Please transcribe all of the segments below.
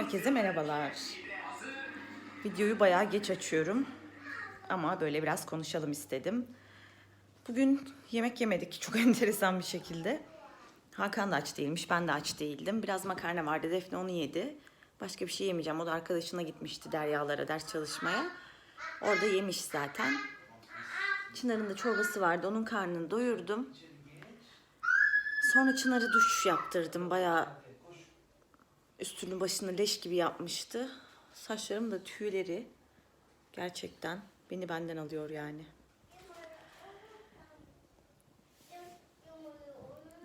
Herkese merhabalar. Videoyu bayağı geç açıyorum. Ama böyle biraz konuşalım istedim. Bugün yemek yemedik çok enteresan bir şekilde. Hakan da aç değilmiş, ben de aç değildim. Biraz makarna vardı, Defne onu yedi. Başka bir şey yemeyeceğim. O da arkadaşına gitmişti Deryalara ders çalışmaya. Orada yemiş zaten. Çınar'ın da çorbası vardı. Onun karnını doyurdum. Sonra Çınar'ı duş yaptırdım. Bayağı üstünü başını leş gibi yapmıştı. Saçlarım da tüyleri gerçekten beni benden alıyor yani.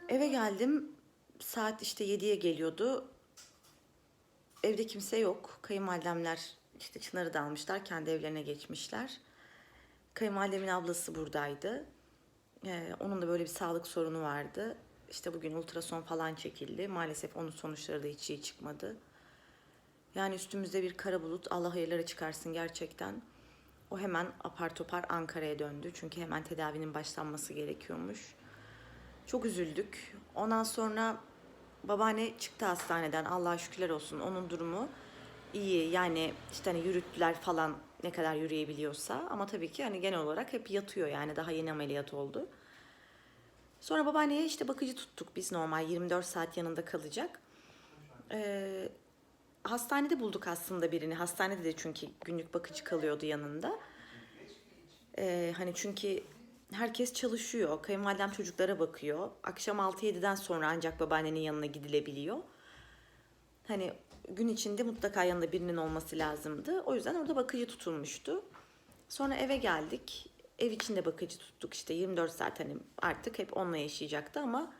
Eve geldim. Saat işte 7'ye geliyordu. Evde kimse yok. Kayınvalidemler işte Çınar'ı da almışlar. Kendi evlerine geçmişler. Kayınvalidemin ablası buradaydı. Ee, onun da böyle bir sağlık sorunu vardı. İşte bugün ultrason falan çekildi. Maalesef onun sonuçları da hiç iyi çıkmadı. Yani üstümüzde bir kara bulut. Allah hayırlara çıkarsın gerçekten. O hemen apar topar Ankara'ya döndü. Çünkü hemen tedavinin başlanması gerekiyormuş. Çok üzüldük. Ondan sonra babaanne çıktı hastaneden. Allah'a şükürler olsun. Onun durumu iyi. Yani işte hani yürüttüler falan ne kadar yürüyebiliyorsa. Ama tabii ki hani genel olarak hep yatıyor yani daha yeni ameliyat oldu. Sonra babaanneye işte bakıcı tuttuk biz normal 24 saat yanında kalacak. Ee, hastanede bulduk aslında birini. Hastanede de çünkü günlük bakıcı kalıyordu yanında. Ee, hani çünkü herkes çalışıyor. Kayınvalidem çocuklara bakıyor. Akşam 6-7'den sonra ancak babaannenin yanına gidilebiliyor. Hani gün içinde mutlaka yanında birinin olması lazımdı. O yüzden orada bakıcı tutulmuştu. Sonra eve geldik. Ev içinde bakıcı tuttuk işte 24 saat hani artık hep onunla yaşayacaktı ama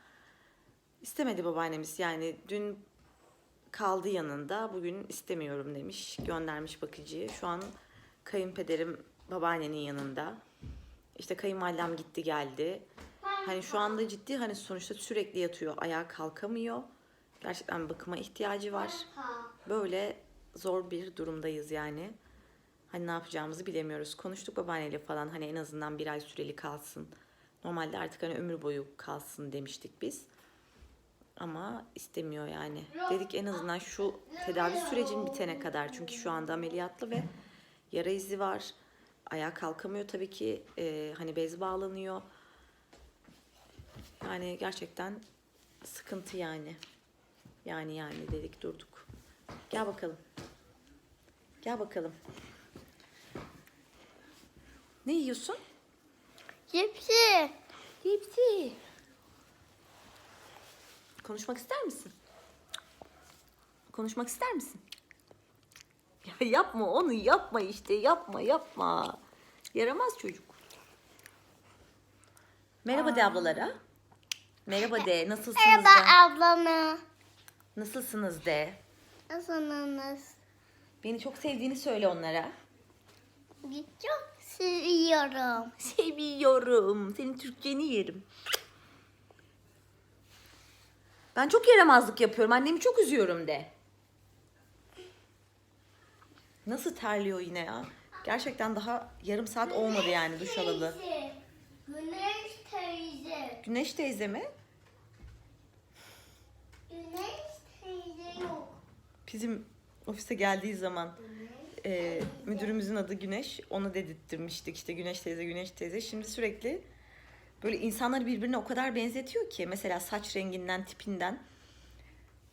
istemedi babaannemiz. Yani dün kaldı yanında bugün istemiyorum demiş. Göndermiş bakıcıyı. Şu an kayınpederim babaannenin yanında. İşte kayınvalidem gitti geldi. Hani şu anda ciddi hani sonuçta sürekli yatıyor. Ayağa kalkamıyor. Gerçekten bakıma ihtiyacı var. Böyle zor bir durumdayız yani. Hani ne yapacağımızı bilemiyoruz. Konuştuk babaanneyle falan hani en azından bir ay süreli kalsın. Normalde artık hani ömür boyu kalsın demiştik biz. Ama istemiyor yani. Dedik en azından şu tedavi sürecin bitene kadar. Çünkü şu anda ameliyatlı ve yara izi var. Ayağa kalkamıyor tabii ki. Ee, hani bez bağlanıyor. Yani gerçekten sıkıntı yani. Yani yani dedik durduk. Gel bakalım. Gel bakalım. Ne yiyorsun? Cipsi. Hepsi. Konuşmak ister misin? Konuşmak ister misin? Ya yapma onu yapma işte yapma yapma. Yaramaz çocuk. Merhaba de ablalara. Merhaba de. Nasılsınız Merhaba de? ablama. Nasılsınız de? Nasılsınız? Beni çok sevdiğini söyle onlara. Çok seviyorum. Seviyorum. Senin Türkçeni yerim. Ben çok yaramazlık yapıyorum. Annemi çok üzüyorum de. Nasıl terliyor yine ya? Gerçekten daha yarım saat olmadı yani duş alalı. Güneş teyze. Güneş teyze mi? Güneş teyze yok. Bizim ofise geldiği zaman e, müdürümüzün adı Güneş. Onu dedirttirmiştik işte Güneş teyze, Güneş teyze. Şimdi sürekli böyle insanları birbirine o kadar benzetiyor ki. Mesela saç renginden, tipinden.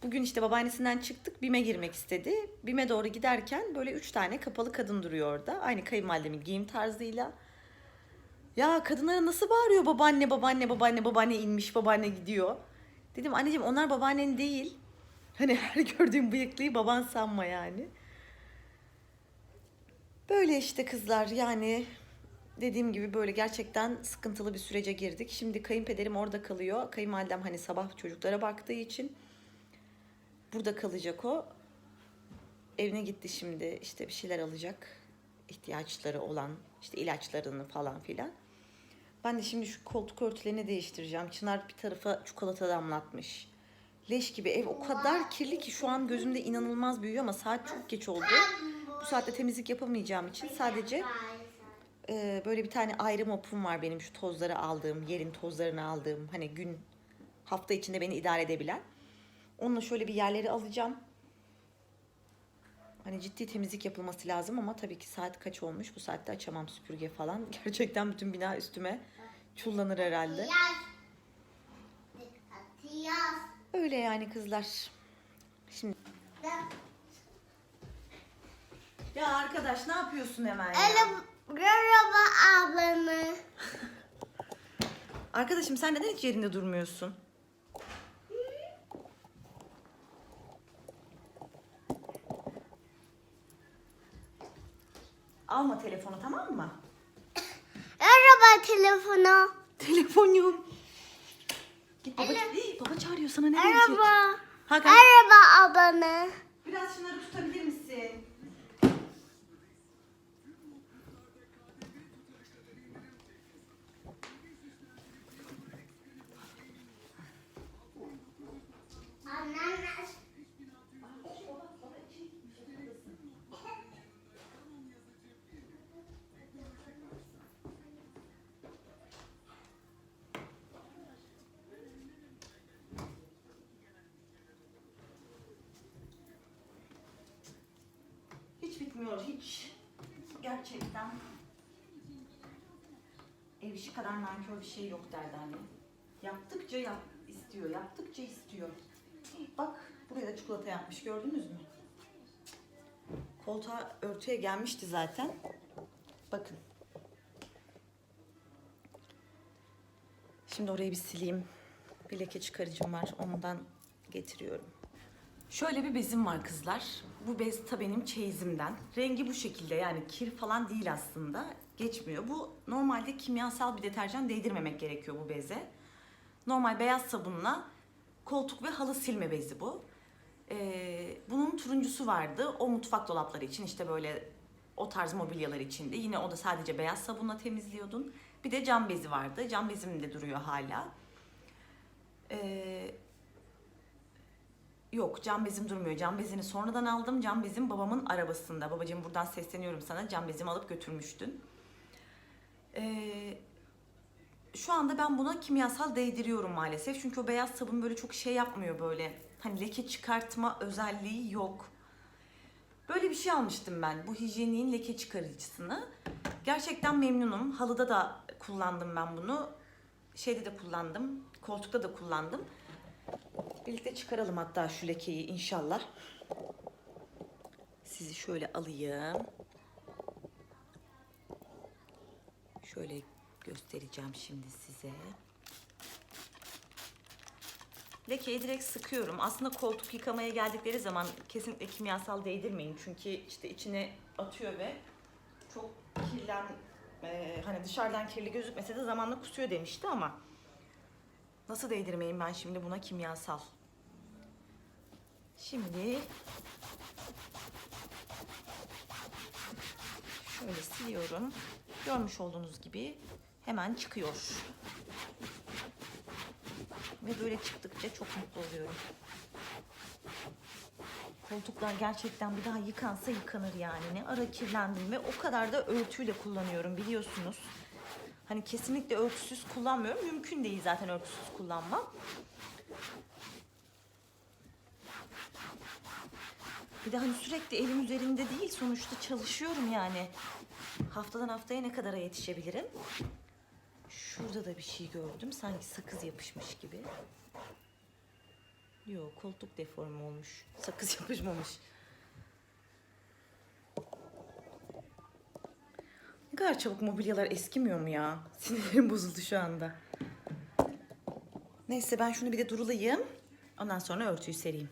Bugün işte babaannesinden çıktık. BİM'e girmek istedi. BİM'e doğru giderken böyle üç tane kapalı kadın duruyor orada. Aynı kayınvalidemin giyim tarzıyla. Ya kadınlara nasıl bağırıyor babaanne, babaanne, babaanne, babaanne inmiş, babaanne gidiyor. Dedim anneciğim onlar babaannen değil. Hani her gördüğüm bıyıklıyı baban sanma yani. Böyle işte kızlar yani dediğim gibi böyle gerçekten sıkıntılı bir sürece girdik. Şimdi kayınpederim orada kalıyor. Kayınvalidem hani sabah çocuklara baktığı için burada kalacak o. Evine gitti şimdi işte bir şeyler alacak. ihtiyaçları olan işte ilaçlarını falan filan. Ben de şimdi şu koltuk örtülerini değiştireceğim. Çınar bir tarafa çikolata damlatmış. Leş gibi ev o kadar kirli ki şu an gözümde inanılmaz büyüyor ama saat çok geç oldu. Bu saatte temizlik yapamayacağım için sadece e, böyle bir tane ayrı mopum var benim şu tozları aldığım, yerin tozlarını aldığım hani gün hafta içinde beni idare edebilen. Onunla şöyle bir yerleri alacağım. Hani ciddi temizlik yapılması lazım ama tabii ki saat kaç olmuş? Bu saatte açamam süpürge falan. Gerçekten bütün bina üstüme çullanır herhalde. Öyle yani kızlar. Şimdi ya arkadaş ne yapıyorsun hemen ya? Öyle merhaba ablanı. Arkadaşım sen neden hiç yerinde durmuyorsun? Alma telefonu tamam mı? Merhaba telefonu. Telefon yok. Git baba, Alo. Hii, baba çağırıyor sana ne verecek? Merhaba. Hakan Merhaba ablanı. biraz şunları tutabilir Hiç bitmiyor hiç. Gerçekten. Ev işi kadar nankör bir şey yok derdi annem. Yaptıkça yap, istiyor, yaptıkça istiyor. Bak buraya da çikolata yapmış gördünüz mü? Koltuğa örtüye gelmişti zaten. Bakın. Şimdi orayı bir sileyim. Bir leke çıkarıcım var. Ondan getiriyorum. Şöyle bir bezim var kızlar. Bu bez ta benim çeyizimden. Rengi bu şekilde yani kir falan değil aslında. Geçmiyor. Bu normalde kimyasal bir deterjan değdirmemek gerekiyor bu beze. Normal beyaz sabunla koltuk ve halı silme bezi bu. Ee, bunun turuncusu vardı. O mutfak dolapları için işte böyle o tarz mobilyalar içinde. Yine o da sadece beyaz sabunla temizliyordun. Bir de cam bezi vardı. Cam bezim de duruyor hala. Ee, Yok cam bezim durmuyor. Cam bezini sonradan aldım. Cam bezim babamın arabasında. Babacığım buradan sesleniyorum sana. Cam bezimi alıp götürmüştün. Ee, şu anda ben buna kimyasal değdiriyorum maalesef. Çünkü o beyaz sabun böyle çok şey yapmıyor böyle. Hani leke çıkartma özelliği yok. Böyle bir şey almıştım ben. Bu hijyeniğin leke çıkarıcısını. Gerçekten memnunum. Halıda da kullandım ben bunu. Şeyde de kullandım. Koltukta da kullandım. Birlikte çıkaralım hatta şu lekeyi inşallah. Sizi şöyle alayım. Şöyle göstereceğim şimdi size. Lekeyi direkt sıkıyorum. Aslında koltuk yıkamaya geldikleri zaman kesinlikle kimyasal değdirmeyin. Çünkü işte içine atıyor ve çok kirlen e, hani dışarıdan kirli gözükmese de zamanla kusuyor demişti ama Nasıl değdirmeyeyim ben şimdi buna kimyasal? Şimdi şöyle siliyorum. Görmüş olduğunuz gibi hemen çıkıyor. Ve böyle çıktıkça çok mutlu oluyorum. Koltuklar gerçekten bir daha yıkansa yıkanır yani. Ne ara kirlendim ve o kadar da örtüyle kullanıyorum biliyorsunuz. Hani kesinlikle örtüsüz kullanmıyorum. Mümkün değil zaten örtüsüz kullanmam. Bir de hani sürekli elim üzerinde değil. Sonuçta çalışıyorum yani. Haftadan haftaya ne kadara yetişebilirim? Şurada da bir şey gördüm. Sanki sakız yapışmış gibi. Yok koltuk deforme olmuş. Sakız yapışmamış. Ne kadar çabuk mobilyalar eskimiyor mu ya? Sinirlerim bozuldu şu anda. Neyse ben şunu bir de durulayayım. Ondan sonra örtüyü sereyim.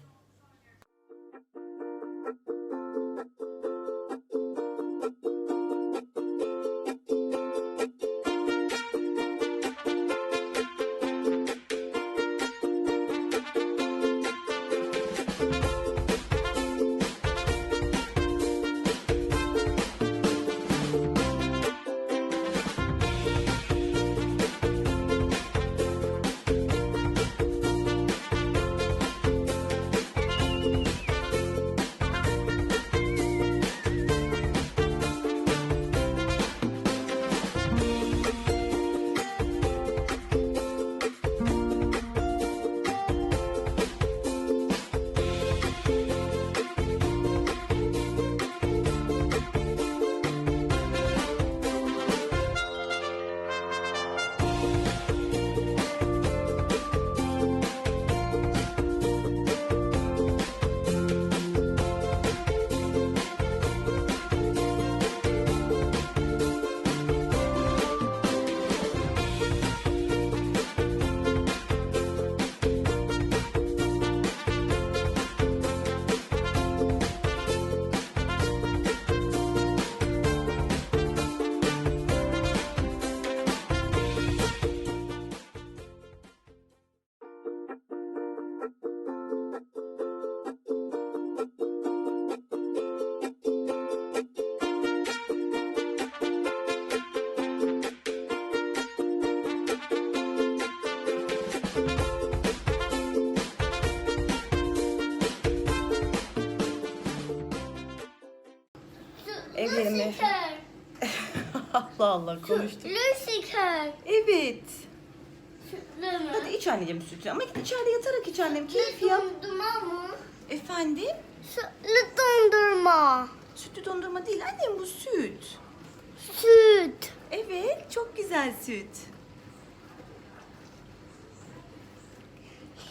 Evlerimi... Lucifer. Allah Allah konuştuk. Lucifer. Evet. Sütlü mü? Hadi iç anneciğim sütü. Ama git içeride yatarak iç annem. Keyif yap. Dondurma mı? Efendim? Sütlü dondurma. Sütlü dondurma değil annem bu süt. Süt. Evet çok güzel süt.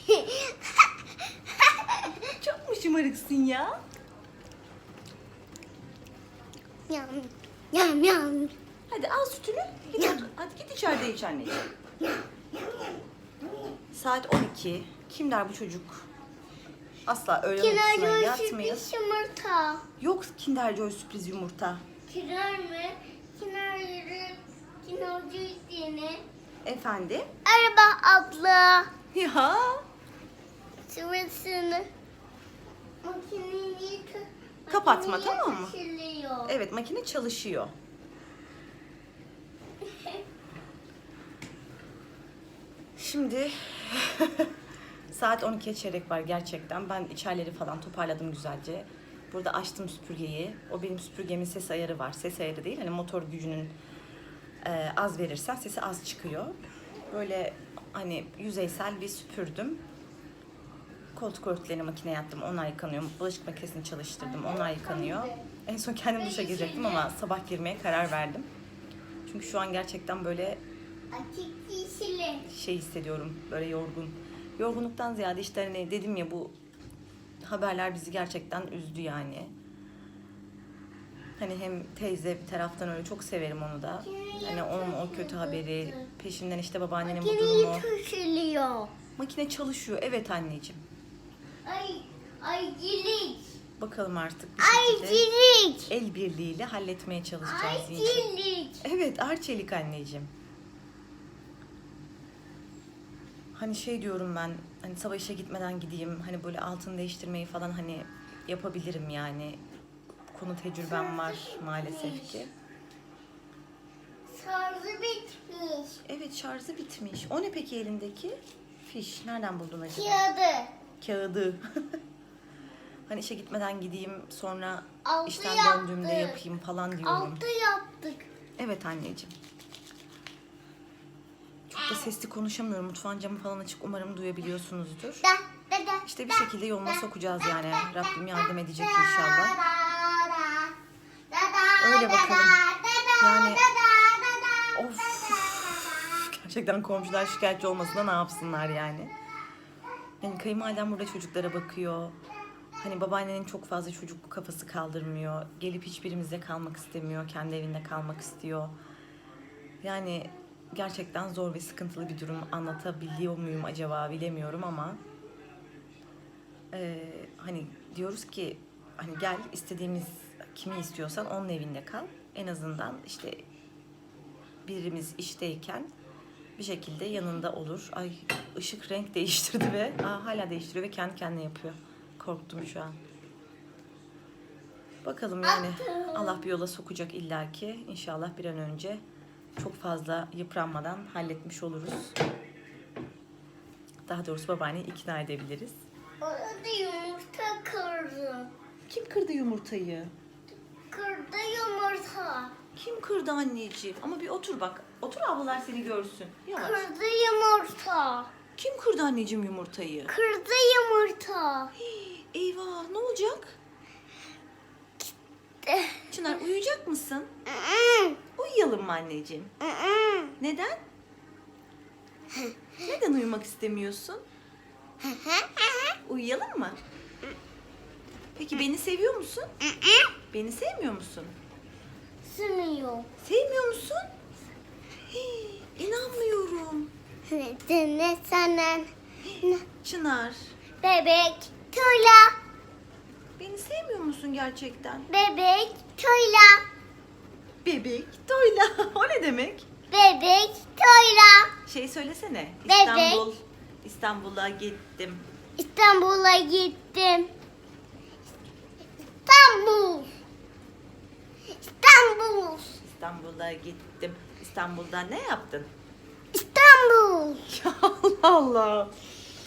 Çok mu şımarıksın ya? Yam yam yam. Hadi al sütünü. Git otur. Hadi git içeride iç anneciğim. Saat 12. Kim der bu çocuk? Asla öğlen uykusuna Kinar yatmıyor. sürpriz yumurta. Yok Kinder Joy sürpriz yumurta. Kinar mı? Kinar yürü. Kinar yürüdüğünü. Efendim? Araba abla. Ya. Sırasını. Makineyi Kapatma, tamam mı? taşılıyor. Evet makine çalışıyor. Şimdi saat 12'ye çeyrek var gerçekten. Ben içerileri falan toparladım güzelce. Burada açtım süpürgeyi. O benim süpürgemin ses ayarı var. Ses ayarı değil. Hani motor gücünün e, az verirsen sesi az çıkıyor. Böyle hani yüzeysel bir süpürdüm. Koltuk örtülerini makineye attım. Onlar yıkanıyor. Bulaşık makinesini çalıştırdım. Onlar yıkanıyor. En son kendim duşa girecektim ama sabah girmeye karar verdim. Çünkü şu an gerçekten böyle şey hissediyorum. Böyle yorgun. Yorgunluktan ziyade işte hani dedim ya bu haberler bizi gerçekten üzdü yani. Hani hem teyze bir taraftan öyle çok severim onu da. Hani onun o kötü haberi, peşinden işte babaannenin bu durumu. Makine çalışıyor. Evet anneciğim. Ay, aycilik. Bakalım artık bir şekilde Aycilik. el birliğiyle halletmeye çalışacağız Zinci. Aycilik. Evet Arçelik anneciğim. Hani şey diyorum ben hani sabah işe gitmeden gideyim hani böyle altın değiştirmeyi falan hani yapabilirim yani. Bu konu tecrübem var maalesef ki. Şarjı bitmiş. Evet şarjı bitmiş. O ne peki elindeki? Fiş. Nereden buldun acaba? Kağıdı. Kağıdı. hani işe gitmeden gideyim sonra Altı işten yaptık. döndüğümde yapayım falan diyorum. Altı yaptık. Evet anneciğim. Çok da sesli konuşamıyorum. Mutfağın camı falan açık. Umarım duyabiliyorsunuzdur. İşte bir şekilde yoluna sokacağız yani. Rabbim yardım edecek inşallah. Öyle bakalım. Yani- Of. Gerçekten komşular şikayetçi olmasın da ne yapsınlar yani. Yani kayınvalidem burada çocuklara bakıyor. Hani babaannenin çok fazla çocuk kafası kaldırmıyor. Gelip hiçbirimizde kalmak istemiyor. Kendi evinde kalmak istiyor. Yani gerçekten zor ve sıkıntılı bir durum. Anlatabiliyor muyum acaba bilemiyorum ama ee, hani diyoruz ki hani gel istediğimiz kimi istiyorsan onun evinde kal. En azından işte birimiz işteyken bir şekilde yanında olur. Ay ışık renk değiştirdi ve aa, hala değiştiriyor ve kendi kendine yapıyor. Korktum şu an. Bakalım yani Allah bir yola sokacak illaki. İnşallah bir an önce çok fazla yıpranmadan halletmiş oluruz. Daha doğrusu babaanneyi ikna edebiliriz. Orada yumurta kırdı. Kim kırdı yumurtayı? Kırdı yumurta. Kim kırdı anneciğim? Ama bir otur bak. Otur ablalar seni görsün. Yavaş. Kırdı yumurta. Kim kırdı anneciğim yumurtayı? Kırdı yumurta. Hii, Eyvah ne olacak? Çınar uyuyacak mısın? Uyuyalım mı anneciğim? Neden? Neden uyumak istemiyorsun? Uyuyalım mı? Peki beni seviyor musun? Beni sevmiyor musun? Sınıyor. Sevmiyor musun? Hii, inanmıyorum. Ne sana Çınar, bebek tüyla beni sevmiyor musun gerçekten? bebek tüyla Bebek, doyla. o ne demek? bebek tüyla Şey söylesene. Bebek. İstanbul. İstanbul'a gittim. İstanbul'a gittim. İstanbul. İstanbul. İstanbul'a gittim. İstanbul'da ne yaptın? İstanbul. Ya Allah Allah.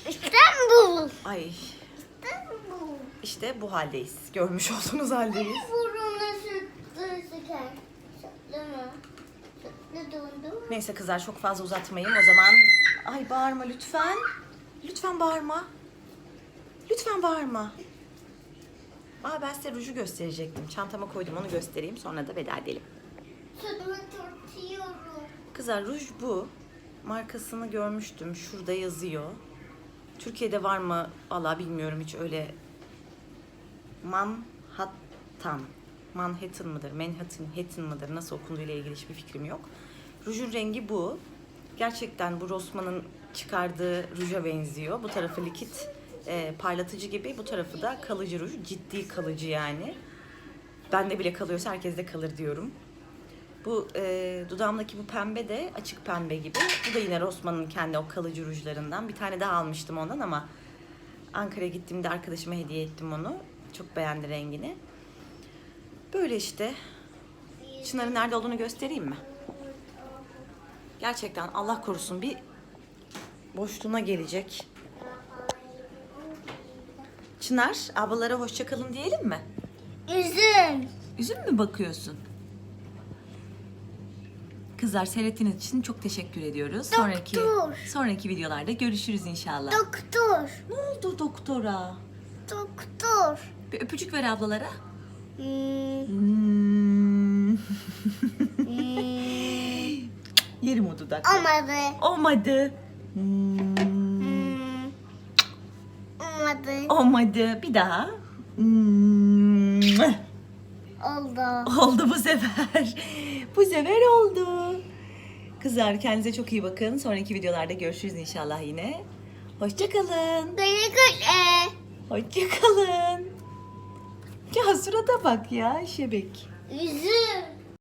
İstanbul. Ay İstanbul. işte bu haldeyiz. Görmüş olduğunuz haldeyiz. Burunu sıktı. Şeker. Sütlü mü? Sütlü dondurma. Neyse kızlar çok fazla uzatmayayım o zaman. Ay bağırma lütfen. Lütfen bağırma. Lütfen bağırma. Aa ben size ruju gösterecektim. Çantama koydum onu göstereyim sonra da veda edelim. Kızlar ruj bu. Markasını görmüştüm. Şurada yazıyor. Türkiye'de var mı? Valla bilmiyorum hiç öyle. Manhattan. Manhattan mıdır? Manhattan Hatton mıdır? Nasıl okunduğu ile ilgili hiçbir fikrim yok. Rujun rengi bu. Gerçekten bu Rossmann'ın çıkardığı ruja benziyor. Bu tarafı likit e, parlatıcı gibi. Bu tarafı da kalıcı ruj. Ciddi kalıcı yani. Bende bile kalıyorsa herkeste kalır diyorum. Bu e, dudağımdaki bu pembe de açık pembe gibi. Bu da yine Rossmann'ın kendi o kalıcı rujlarından. Bir tane daha almıştım ondan ama Ankara'ya gittiğimde arkadaşıma hediye ettim onu. Çok beğendi rengini. Böyle işte. Çınar'ın nerede olduğunu göstereyim mi? Gerçekten Allah korusun bir boşluğuna gelecek. Çınar, ablalara hoşça kalın diyelim mi? Üzüm. Üzüm mü bakıyorsun? Kızlar seyrettiğiniz için çok teşekkür ediyoruz. Sonraki Doktor. sonraki videolarda görüşürüz inşallah. Doktor. ne oldu doktora? Doktor. Bir öpücük ver ablalara. Hmm. Hmm. Yerim o dudak. Olmadı. Olmadı. Hmm. Hmm. Olmadı. Olmadı. Bir daha. Hmm. Oldu. Oldu bu sefer. Bu sefer oldu. Kızlar kendinize çok iyi bakın. Sonraki videolarda görüşürüz inşallah yine. Hoşçakalın. Güle güle. Hoşçakalın. Ya surata bak ya şebek. Üzüm.